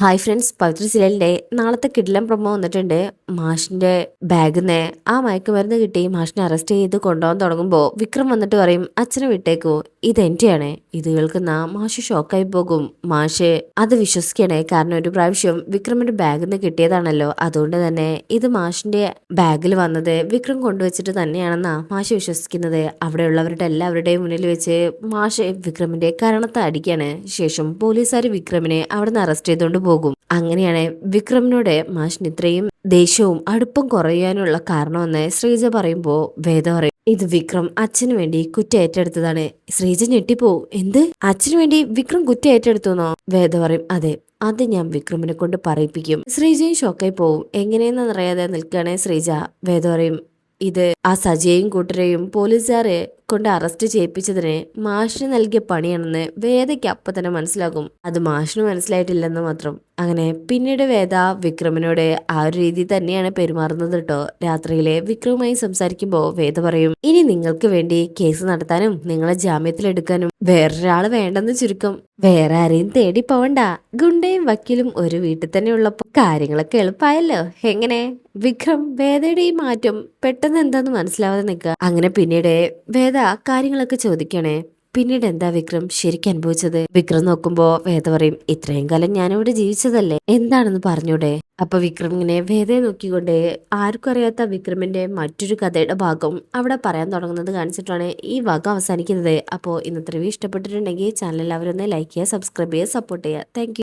Hi friends പവിത്ര സിലലിന്റെ നാളത്തെ കിടിലം promo വന്നിട്ടുണ്ട്. മാഷിന്റെ ബാഗിൽ നിന്ന് ആ മയക്കുമരുന്ന് കിട്ടി മാഷിനെ അറസ്റ്റ് ചെയ്ത് കൊണ്ടുപോകാൻ തുടങ്ങുമ്പോൾ വിക്രം വന്നിട്ട് പറയും അച്ഛനെ വിട്ടേക്കോ ഇത് എന്റെയാണ് ഇത് കേൾക്കുന്ന മാഷ് ഷോക്കായി പോകും. മാഷ് അത് വിശ്വസിക്കണേ. കാരണം ഒരു പ്രാവശ്യം വിക്രമിന്റെ ബാഗിൽ നിന്ന് കിട്ടിയതാണല്ലോ. അതുകൊണ്ട് തന്നെ ഇത് മാഷിന്റെ ബാഗിൽ വന്നത് വിക്രം കൊണ്ടുവച്ചിട്ട് തന്നെയാണെന്നാ മാഷ് വിശ്വസിക്കുന്നത്. അവിടെയുള്ളവരുടെ എല്ലാവരുടെയും മുന്നിൽ വെച്ച് മാഷ് വിക്രമിന്റെ കരണത്തെ അടിക്കാണ് ശേഷം പോലീസുകാർ വിക്രമിനെ അവിടെ നിന്ന് അറസ്റ്റ് ചെയ്തുകൊണ്ട് പോകും. അങ്ങനെയാണ് വിക്രമിനോട് മാഷിന് ഇത്രയും ദേഷ്യവും അടുപ്പം കുറയാനുള്ള കാരണമെന്ന് ശ്രീജ പറയുമ്പോൾ വേദ പറയും. ഇത് വിക്രം അച്ഛന് വേണ്ടി കുറ്റേറ്റെടുത്തതാണ് ശ്രീജ ഞെട്ടിപ്പോവും. എന്ത്? അച്ഛന് വേണ്ടി വിക്രം കുറ്റേറ്റെടുത്തുന്നോ വേദ പറയും അതെ അത് ഞാൻ വിക്രമിനെ കൊണ്ട് പറയിപ്പിക്കും ശ്രീജയും ഷോക്കായി പോവും. എങ്ങനെയെന്നറിയാതെ നിൽക്കുകയാണ് ശ്രീജ. വേദ പറയും ഇത് ആ സജയും കൂട്ടരെയും പോലീസുകാരെ കൊണ്ട് അറസ്റ്റ് ചെയ്യിപ്പിച്ചതിന് മാഷിന് നൽകിയ പണിയാണെന്ന് വേദയ്ക്ക് അപ്പം തന്നെ മനസ്സിലാകും. അത് മാഷിന് മനസ്സിലായിട്ടില്ലെന്ന് മാത്രം. അങ്ങനെ പിന്നീട് വേദ വിക്രമിനോട് ആ ഒരു രീതി തന്നെയാണ് പെരുമാറുന്നത് കേട്ടോ രാത്രിയിലെ വിക്രമുമായി സംസാരിക്കുമ്പോൾ വേദ പറയും ഇനി നിങ്ങൾക്ക് വേണ്ടി കേസ് നടത്താനും നിങ്ങളെ ജാമ്യത്തിലെടുക്കാനും വേറൊരാൾ വേണ്ടെന്ന് ചുരുക്കം. വേറെ ആരെയും തേടി പോവണ്ട. ഗുണ്ടയും വക്കീലും ഒരു വീട്ടിൽ തന്നെ ഉള്ളപ്പോൾ കാര്യങ്ങളൊക്കെ എളുപ്പമായല്ലോ എങ്ങനെ? വിക്രം വേദയുടെ ഈ മാറ്റം പെട്ടെന്ന് എന്താന്ന് മനസ്സിലാവാതെ നിൽക്കുക. അങ്ങനെ പിന്നീട് വേദ കാര്യങ്ങളൊക്കെ ചോദിക്കണേ? പിന്നീട് എന്താ വിക്രം ശരിക്കും അനുഭവിച്ചത്? വിക്രം നോക്കുമ്പോ വേദ പറയും ഇത്രയും കാലം ഞാനിവിടെ ജീവിച്ചതല്ലേ? എന്താണെന്ന് പറഞ്ഞൂടെ? അപ്പൊ വിക്രം ഇങ്ങനെ വേദയെ നോക്കിക്കൊണ്ട് ആർക്കും അറിയാത്ത വിക്രമിന്റെ മറ്റൊരു കഥയുടെ ഭാഗം അവിടെ പറയാൻ തുടങ്ങുന്നത് കാണിച്ചിട്ടാണ് ഈ വക അവസാനിക്കുന്നത്. അപ്പോൾ ഇന്നത്തെ റിവ്യൂ ഇഷ്ടപ്പെട്ടിട്ടുണ്ടെങ്കിൽ ചാനൽ എല്ലാവരും ഒന്ന് ലൈക്ക് ചെയ്യുക സബ്സ്ക്രൈബ് ചെയ്യുക സപ്പോർട്ട് ചെയ്യുക. താങ്ക്